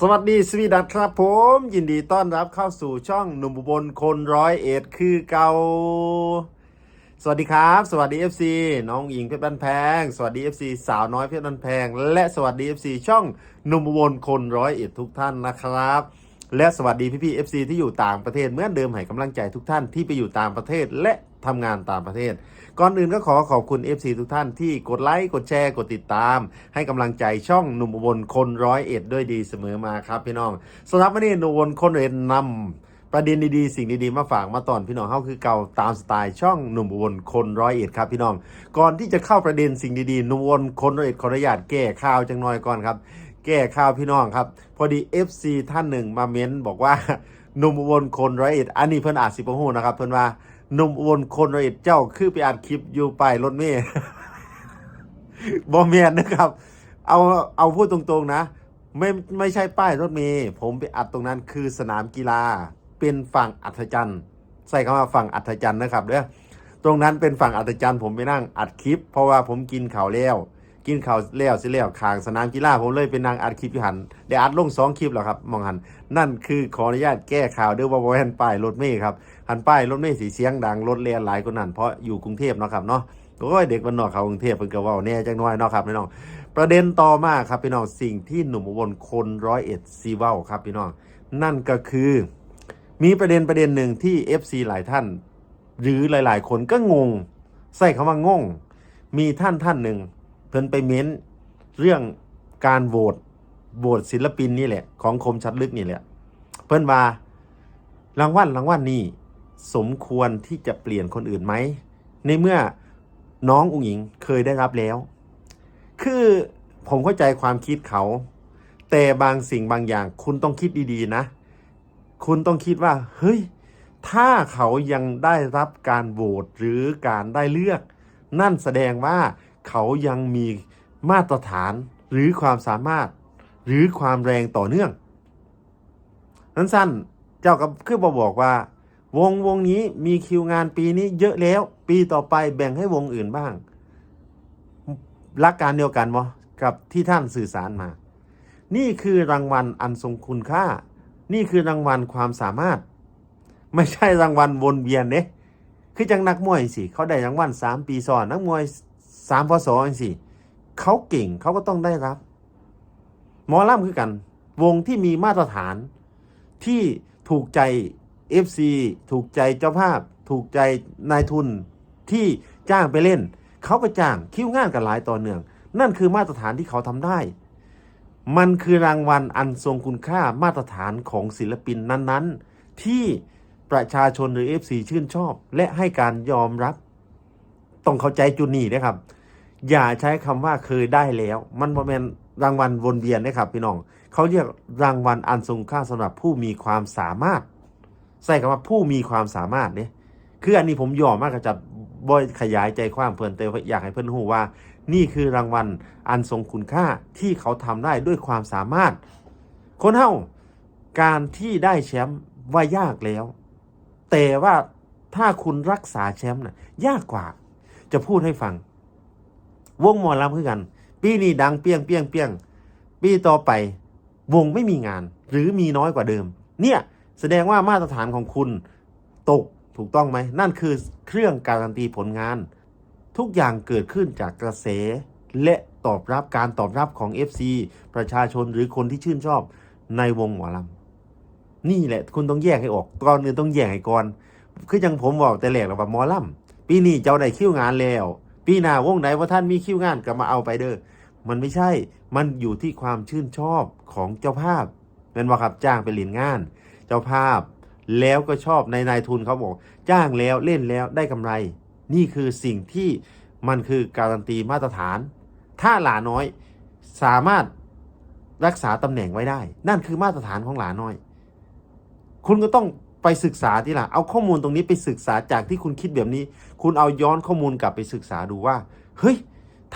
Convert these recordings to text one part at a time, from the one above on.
สวัสดีสวีดัตครับผม ยินดีต้อนรับเข้าสู่ช่องหนุ่มอุบลคนร้อยเอ็ดคือเกาสวัสดีครับ สวัสดี FC น้องหญิงเพชรบันแพง สวัสดี FC สาวน้อยเพชรบันแพง และสวัสดี FC ช่องหนุ่มอุบลคนร้อยเอ็ดทุกท่านนะครับ และสวัสดีพี่ๆ FC ที่อยู่ต่างประเทศเหมือนเดิมให้กำลังใจทุกท่านที่ไปอยู่ต่างประเทศและทำงานต่างประเทศ ก่อนอื่นก็ขอขอบคุณ FC ทุกท่านที่กดไลค์ กดแชร์ กดติดตาม ให้กำลังใจช่องหนุ่มอุบลคนร้อยเอ็ดด้วยดีเสมอมาครับพี่น้องสำหรับวันนี้หนุ่มอุบลคนร้อยเอ็ดนำประเด็นดีๆ สิ่งดีๆ มาฝากมาตอนพี่น้องเข้าคือเก่าตามสไตล์ช่องหนุ่มอุบลคนร้อยเอ็ดครับพี่น้อง ก่อนที่จะเข้าประเด็นสิ่งดีๆหนุ่มอุบลคนร้อยเอ็ดขออนุญาตแก้ข่าวจังหน่อยก่อนครับ แก้ข่าวพี่น้องครับ พอดี FC ท่านหนึ่งมาเม้นบอกว่าหนุ่มอุบลคนร้อยเอ็ดอันนี้เพิ่นอาจสิบหูนะครับ เพิ่นว่าหนุ่มอุบลคนร้อยเอ็ดเจ้าคือไปอัดคลิปอยู่ไปรถเมล์บอมแมนนะครับ เอาเอาพูดตรงๆนะ ไม่ไม่ใช่ป้ายรถเมล์ผมไปอัดตรงนั้นคือสนามกีฬาเป็นฝั่งอัธจันทร์ใส่คำว่าฝั่งอัธจันทร์นะครับเด้อตรงนั้นเป็นฝั่งอัธจันทร์ผมไปนั่งอัดคลิป เพราะว่าผมกินข่าวแล้ว กินข่าวแล้วสิแล้วขางสนามกีฬาผมเลยเป็นนางอัดคลิปอยู่หันได้อัดลงสองคลิปแล้วครับมองหันนั่นคือขออนุญาตแก้ข่าวเด้อว่าบ่แม่นป้ายรถเมล์ครับหันป้ายรถเมล์สีเสียงดังรถเลียนหลายกว่านั้นเพราะอยู่กรุงเทพเนาะครับเนาะโอ้ยเด็กบ้านนอกเขากรุงเทพเพิ่นก็เว้าแน่จังน้อยเนาะครับพี่น้อง ประเด็นต่อมาครับพี่น้องสิ่งที่หนุ่มอุบลคนร้อยเอ็ดซีเว้าครับพี่น้อง นั่นก็คือ มีประเด็นประเด็นหนึ่งที่ FC หลายท่าน หรือหลาย ๆ คนก็งง ใส่คำว่างง มีท่านท่านหนึ่ง พิ่นไปเม้นเรื่องการโหวตโหวตศิลปินนี่แหละ ของคมชัดลึกนี่แหละ เพิ่นว่ารางวัลรางวัลนี้สมควรที่จะเปลี่ยนคนอื่นไหม ในเมื่อน้องอุ๋งอิงเคยได้รับแล้ว คือผมเข้าใจความคิดเขา แต่บางสิ่งบางอย่าง คุณต้องคิดดีๆนะ คุณต้องคิดว่า เฮ้ย ถ้าเขายังได้รับการโหวตหรือการได้เลือก นั่นแสดงว่า เขายังมีมาตรฐานหรือความสามารถหรือความแรงต่อเนื่อง นั้นสั้นเจ้าก็คือบอกบอกว่า วงวงนี้มีคิวงานปีนี้เยอะแล้ว ปีต่อไปแบ่งให้วงอื่นบ้างรักการเดียวกันบ่กับที่ท่านสื่อสารมา นี่คือรางวัลอันทรงคุณค่า นี่คือรางวัลความสามารถ ไม่ใช่รางวัลวนเวียนเด้คือจังนักมวยสิเขาได้รางวัลสามปีซ้อนนักมวย สามพศจังสิเขาเก่งเขาก็ต้องได้รับหมอล่ำคือกัน วงที่มีมาตรฐาน ที่ถูกใจ FC ถูกใจเจ้าภาพ ถูกใจนายทุนที่จ้างไปเล่น เขาก็จ้างคิวงานกันหลายต่อเนื่อง นั่นคือมาตรฐานที่เขาทำได้ มันคือรางวัลอันทรงคุณค่ามาตรฐานของศิลปินนั้นๆ ที่ประชาชนหรือ FC ชื่นชอบ และให้การยอมรับ ต้องเข้าใจจุดนี้นะครับ อย่าใช้คำว่าเคยได้แล้ว มันบ่แมนรางวัลวนเวียนนะครับพี่น้องเขาเรียกรางวัลอันทรงค่าสำหรับผู้มีความสามารถ ใส่คำว่าผู้มีความสามารถเนี่ยคืออันนี้ผมยอมมากกับจะบ่อยขยายใจความเพิ่อนแต่ว่าอยากให้เพิ่อนรู้ว่า นี่คือรางวัลอันทรงคุณค่าที่เขาทำได้ด้วยความสามารถ คนเฮาการที่ได้แชมป์ว่ายากแล้ว แต่ว่าถ้าคุณรักษาแชมป์น่ะยากกว่า จะพูดให้ฟัง วงหมอลำคือกัน ปีนี้ดังเปี้ยงเปี้ยงเปี้ยงปีต่อไป วงไม่มีงาน หรือมีน้อยกว่าเดิม เนี่ยแสดงว่ามาตรฐานของคุณตกถูกต้องไหม นั่นคือเครื่องการันตีผลงาน ทุกอย่างเกิดขึ้นจากกระแส และตอบรับการตอบรับของ FC ประชาชนหรือคนที่ชื่นชอบในวงหมอลำนี่แหละคุณต้องแยกให้ออกก่อนอื่นต้องแยกให้ก่อน คือยังผมบอกแต่แรกแล้วว่าหมอลำ ปีนี้เจ้าได้คิวงานแล้ว ปีหน้าวงไหนว่าท่านมีคิวงานก็มาเอาไปเด้อมันไม่ใช่ มันอยู่ที่ความชื่นชอบของเจ้าภาพเป็นว่าครับจ้างไปเรียนงาน เจ้าภาพ แล้วก็ชอบในนายทุนเขาบอก จ้างแล้วเล่นแล้วได้กำไร นี่คือสิ่งที่มันคือการันตีมาตรฐาน ถ้าหลาน้อยสามารถรักษาตำแหน่งไว้ได้ นั่นคือมาตรฐานของหลาน้อย คุณก็ต้อง ไปศึกษาที่ละเอาข้อมูลตรงนี้ไปศึกษาจากที่คุณคิดแบบนี้ คุณเอาย้อนข้อมูลกลับไปศึกษาดูว่า เฮ้ย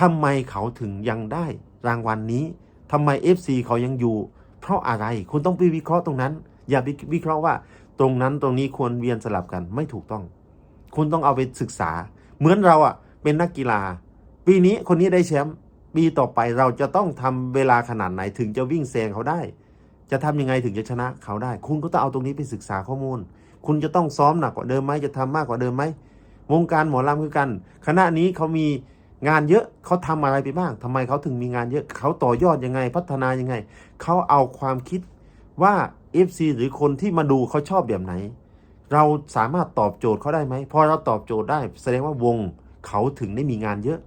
ทำไมเขาถึงยังได้ รางวัลนนี้ทำไม FC เขายังอยู่ เพราะอะไรคุณต้องไปวิเคราะห์ตรงนั้น อย่าไปวิเคราะห์ว่า ตรงนั้นตรงนี้ควรเวียนสลับกันไม่ถูกต้อง คุณต้องเอาไปศึกษา เหมือนเราอะเป็นนักกีฬา ปีนี้คนนี้ได้แชมป์ปีต่อไปเราจะต้องทำเวลาขนาดไหนถึงจะวิ่งแซงเขาได้ จะทำยังไงถึงจะชนะเขาได้ คุณก็ต้องเอาตรงนี้ไปศึกษาข้อมูล คุณจะต้องซ้อมหนักกว่าเดิมไหมจะทำมากกว่าเดิมไหมวงการหมอลำคือกัน คณะนี้เขามีงานเยอะเขาทำอะไรไปบ้างทำไมเขาถึงมีงานเยอะเขาต่อยอดยังไง พัฒนายังไงเขาเอาความคิดว่า FC หรือคนที่มาดูเขาชอบแบบไหน เราสามารถตอบโจทย์เขาได้ไหมพอเราตอบโจทย์ได้ แสดงว่าวงเขาถึงได้มีงานเยอะ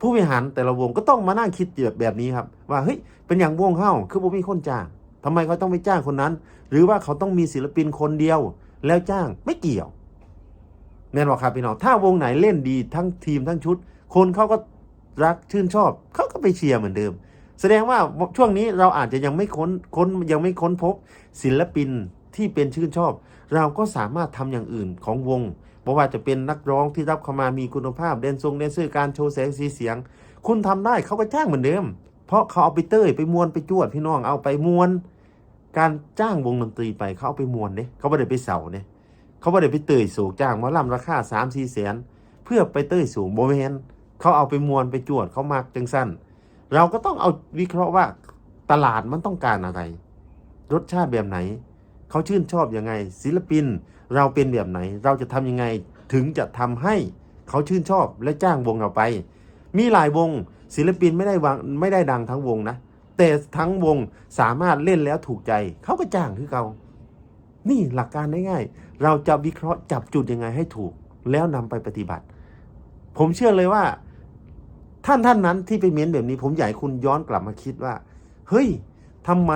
ผู้บริหารแต่ละวงก็ต้องมานั่งคิดแบบแบบนี้ครับว่าเฮ้ยเป็นอย่างวงเฮ้าคือผมมีคนจ้างทำไมเขาต้องไปจ้างคนนั้น หรือว่าเขาต้องมีศิลปินคนเดียว แล้วจ้างไม่เกี่ยวแม่นบอกครับพี่น้องถ้าวงไหนเล่นดีทั้งทีมทั้งชุด คนเขาก็รักชื่นชอบเขาก็ไปเชียร์เหมือนเดิม แสดงว่าช่วงนี้เราอาจจะยังไม่ค้นค้นยังไม่ค้นพบศิลปิน ที่เป็นชื่นชอบ เราก็สามารถทำอย่างอื่นของวงไม่ว่าจะเป็นนักร้องที่รับเข้ามามีคุณภาพเดนทรงเดนเซอร์การโชว์แสงสีเสียง คุณทำได้เขาก็จ้างเหมือนเดิม เพราะเขาเอาไปเต้ยไปมวนไปจวดพี่น้องเอาไปมวน การจ้างวงดนตรีไปเขาเอาไปมวนเนี่ยเขาไม่ได้ไปเสาเนี่ยเขาไม่ได้ไปเตยสูงจ้างมาล่ำราคาสามสี่แสนเพื่อไปเต้ยสูงโมเมนเขาเอาไปมวนไปจวดเขามักจังสั้นเราก็ต้องเอาวิเคราะห์ว่าตลาดมันต้องการอะไร รสชาติแบบไหน เขาชื่นชอบยังไง ศิลปินเราเป็นแบบไหน เราจะทำยังไงถึงจะทำให้เขาชื่นชอบและจ้างวงเราไป มีหลายวงศิลปินไม่ได้วางไม่ได้ดังทั้งวงนะ แต่ทั้งวงสามารถเล่นแล้วถูกใจ เขาก็จ้างคือเขานี่หลักการง่ายๆเราจะวิเคราะห์จับจุดยังไงให้ถูก แล้วนำไปปฏิบัติ ผมเชื่อเลยว่า ท่านท่านนั้นที่ไปเม้นแบบนี้ ผมอยากให้คุณย้อนกลับมาคิดว่า เฮ้ยทำไม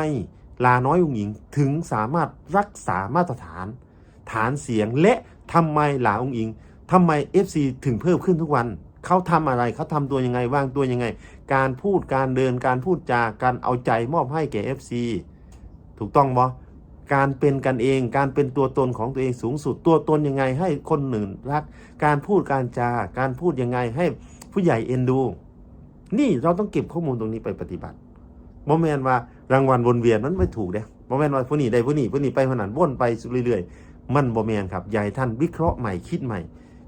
ลาน้อยองหญิงถึงสามารถรักษามาตรฐาน ฐานเสียงและทำไมหลาองหญิงทำไม FC ถึงเพิ่มขึ้นทุกวัน เขาทำอะไรเขาทำตัวยังไงวางตัวยังไง การพูดการเดินการพูดจาการเอาใจมอบให้แก่ FC ถูกต้องบ่การเป็นกันเองการเป็นตัวตนของตัวเองสูงสุดตัวตนยังไงให้คนหนึ่งรัก การพูดการจาการพูดยังไงให้ผู้ใหญ่เอ็นดู นี่เราต้องเก็บข้อมูลตรงนี้ไปปฏิบัติ โมเมนว่ารางวัลวนเวียนมันไม่ถูกเด้โมเมนว่าผู้นี้ได้ผู้นี้ผู้นี้ไปผู้นั้นวนไปเรื่อยๆ มันโมเมนครับใหญ่ท่านวิเคราะห์ใหม่คิดใหม่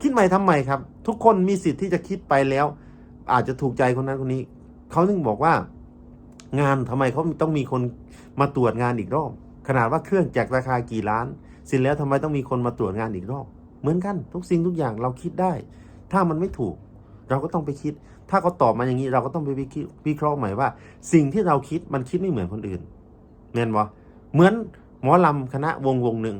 คิดใหม่ทำใหม่ครับ ทุกคนมีสิทธิ์ที่จะคิดไปแล้ว อาจจะถูกใจคนนั้นคนนี้เขาถึงบอกว่า งานทำไมเขาต้องมีคนมาตรวจงานอีกรอบขนาดว่าเครื่องจากราคากี่ล้านสร็จแล้วทำไมต้องมีคนมาตรวจงานอีกรอบเหมือนกันทุกสิ่งทุกอย่างเราคิดได้ ถ้ามันไม่ถูก เราก็ต้องไปคิด ถ้าเขาตอบมาอย่างนี้เราก็ต้องไปวิเคราะห์ใหม่ว่า สิ่งที่เราคิดมันคิดไม่เหมือนคนอื่นเน่นวะเหมือนหมอลำคณะวงวงหนึ่ง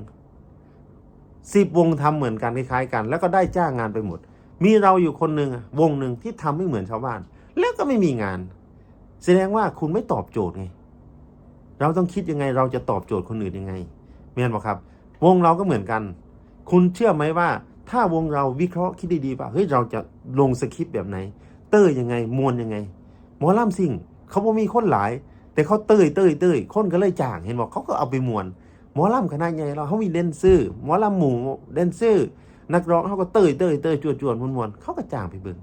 สิบวงทำเหมือนกันคล้ายๆกัน แล้วก็ได้จ้างงานไปหมด มีเราอยู่คนหนึ่งวงหนึ่งที่ทำไม่เหมือนชาวบ้าน แล้วก็ไม่มีงาน แสดงว่าคุณไม่ตอบโจทย์ไง เราต้องคิดยังไงเราจะตอบโจทย์คนอื่นยังไงเมียนบอกครับ วงเราก็เหมือนกัน คุณเชื่อไหมว่า ถ้าวงเราวิเคราะห์คิดดีๆว่าเฮ้ยเราจะลงสคริปต์แบบไหน เต้ยยังไงมวลยังไงหมอลำสิ่ง เขาบ่มีคนหลาย แต่เขาเต้ยเต้ยเต้ยคนก็เลยจ้างเห็นบอกเขาก็เอาไปมวนหมอลำขนาดใหญ่เราเขามีเดนเซอร์หมอลำหมู่เดนเซอร์นักร้องเขาก็เต้ยเต้ยเต้ยจวดจวดมวนมวนเขาก็จ้างไปเบิ่ง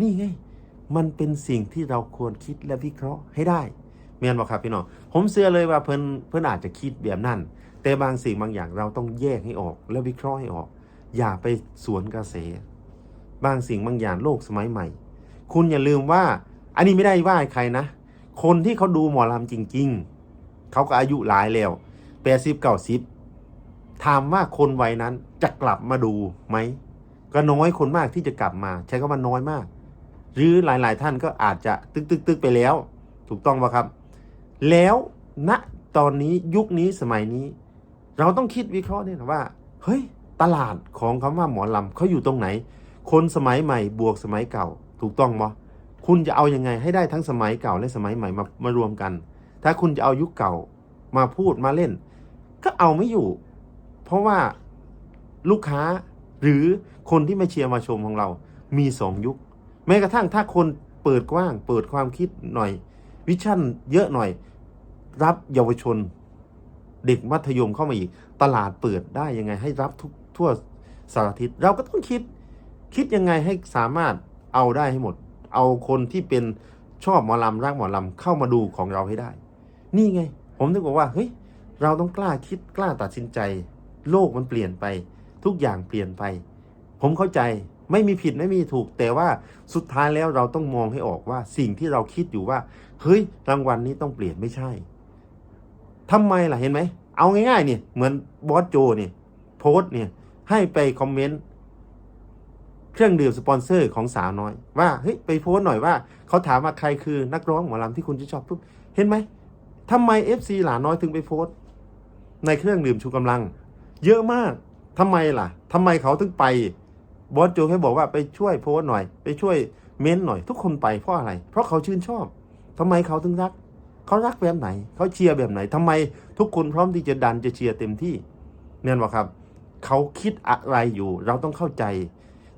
นี่ไงมันเป็นสิ่งที่เราควรคิดและวิเคราะห์ให้ได้เมียนบอกครับพี่น้องผมเชื่อเลยว่าเพิ่นเพิ่นอาจจะคิดแบบนั้น แต่บางสิ่งบางอย่างเราต้องแยกให้ออก และวิเคราะห์ให้ออก อย่าไปสวนกระแส บางสิ่งบางอย่างโลกสมัยใหม่ คุณอย่าลืมว่า อันนี้ไม่ได้ว่าใครนะ คนที่เขาดูหมอลำจริง ๆ เขาก็อายุหลายแล้วแปดสิบเก้าสิบถามว่าคนวัยนั้นจะกลับมาดูไหม ก็น้อยคนมากที่จะกลับมา ใช้คำว่าน้อยมาก หรือหลายๆท่านก็อาจจะตึกตึกตึกไปแล้ว ถูกต้องป่ะครับ แล้วณตอนนี้ยุคนี้สมัยนี้ เราต้องคิดวิเคราะห์เนี่ยนะว่า เฮ้ย ตลาดของคำว่าหมอลำเขาอยู่ตรงไหน คนสมัยใหม่บวกสมัยเก่า ถูกต้องมั้คุณจะเอายังไงให้ได้ทั้งสมัยเก่าและสมัยใหม่มามารวมกัน ถ้าคุณจะเอายุคเก่ามาพูดมาเล่น ก็เอาไม่อยู่ เพราะว่าลูกค้าหรือคนที่มาเชียร์มาชมของเรา มีสองยุค แม้กระทั่งถ้าคนเปิดกว้าง เปิดความคิดหน่อย วิชั่นเยอะหน่อย รับเยาวชน เด็กมัธยมเข้ามาอีก ตลาดเปิดได้ยังไงให้รับทุก ทั่วสารทิศเราก็ต้องคิดคิดยังไงให้สามารถเอาได้ให้หมด เอาคนที่เป็นชอบหมอลำรักหมอลำเข้ามาดูของเราให้ได้ นี่ไง ผมถึงบอกว่าเฮ้ยเราต้องกล้าคิดกล้าตัดสินใจ โลกมันเปลี่ยนไป ทุกอย่างเปลี่ยนไป ผมเข้าใจไม่มีผิดไม่มีถูก แต่ว่าสุดท้ายแล้วเราต้องมองให้ออกว่าสิ่งที่เราคิดอยู่ว่า เฮ้ยรางวัลนี้ต้องเปลี่ยนไม่ใช่ทำไมล่ะเห็นไหมเอาง่ายๆเนี่ยเหมือนบอสโจเนี่ยโพสเนี่ย ให้ไปคอมเมนต์เครื่องดื่มสปอนเซอร์ของสาวน้อย ว่าเฮ้ยไปโพสต์หน่อยว่าเขาถามว่าใครคือนักร้องหมอลำที่คุณจะชอบปุ๊บเห็นไหมทำไม FC หลาน้อยถึงไปโพสต์ในเครื่องดื่มชูกำลัง เยอะมากทำไมล่ะทำไมเขาถึงไปบอสโจแค่บอกว่าไปช่วยโพสต์หน่อย ไปช่วยเม้นต์หน่อย ทุกคนไปเพราะอะไร เพราะเขาชื่นชอบทำไมเขาถึงรัก เขารักแบบไหน เขาเชียร์แบบไหนทำไมทุกคนพร้อมที่จะดันจะเชียร์เต็มที่เนี่ยบอกครับ เขาคิดอะไรอยู่ เราต้องเข้าใจ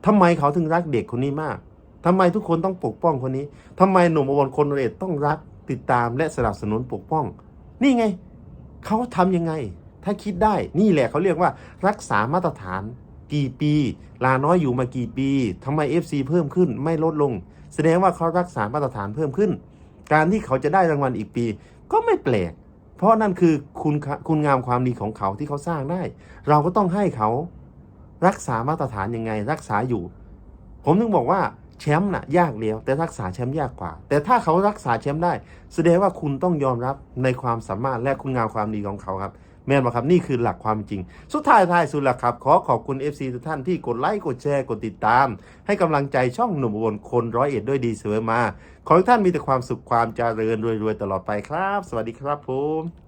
ทำไมเขาถึงรักเด็กคนนี้มากทำไมทุกคนต้องปกป้องคนนี้ทำไมหนุ่มอบคนเรศต้องรักติดตามและสนับสนุนปกป้อง นี่ไง เขาทำยังไง ถ้าคิดได้นี่แหละเขาเรียกว่า รักษามาตรฐาน กี่ปี ลาน้อยอยู่มากี่ปีทำไม FC เพิ่มขึ้นไม่ลดลง แสดงว่าเขารักษามาตรฐานเพิ่มขึ้น การที่เขาจะได้รางวัลอีกปี ก็ไม่แปลก เพราะนั่นคือคุณคุณงามความดีของเขาที่เขาสร้างได้ เราก็ต้องให้เขารักษามาตรฐานยังไง รักษาอยู่ ผมถึงบอกว่าแชมป์น่ะยากเล้วแต่รักษาแชมป์ยากกว่า แต่ถ้าเขารักษาแชมป์ได้ แสดงว่าคุณต้องยอมรับในความสามารถและคุณงามความดีของเขาครับ แม่นบ่ครับนี่คือหลักความจริง สุดท้ายท้ายสุดละครับ ขอขอบคุณ FC ทุกท่านที่กดไลค์กดแชร์กดติดตาม ให้กำลังใจช่องหนุ่มอุบลคนร้อยเอ็ดด้วยดีเสมอมา ขอให้ท่านมีแต่ความสุขความเจริญรวยๆตลอดไปครับ สวัสดีครับผม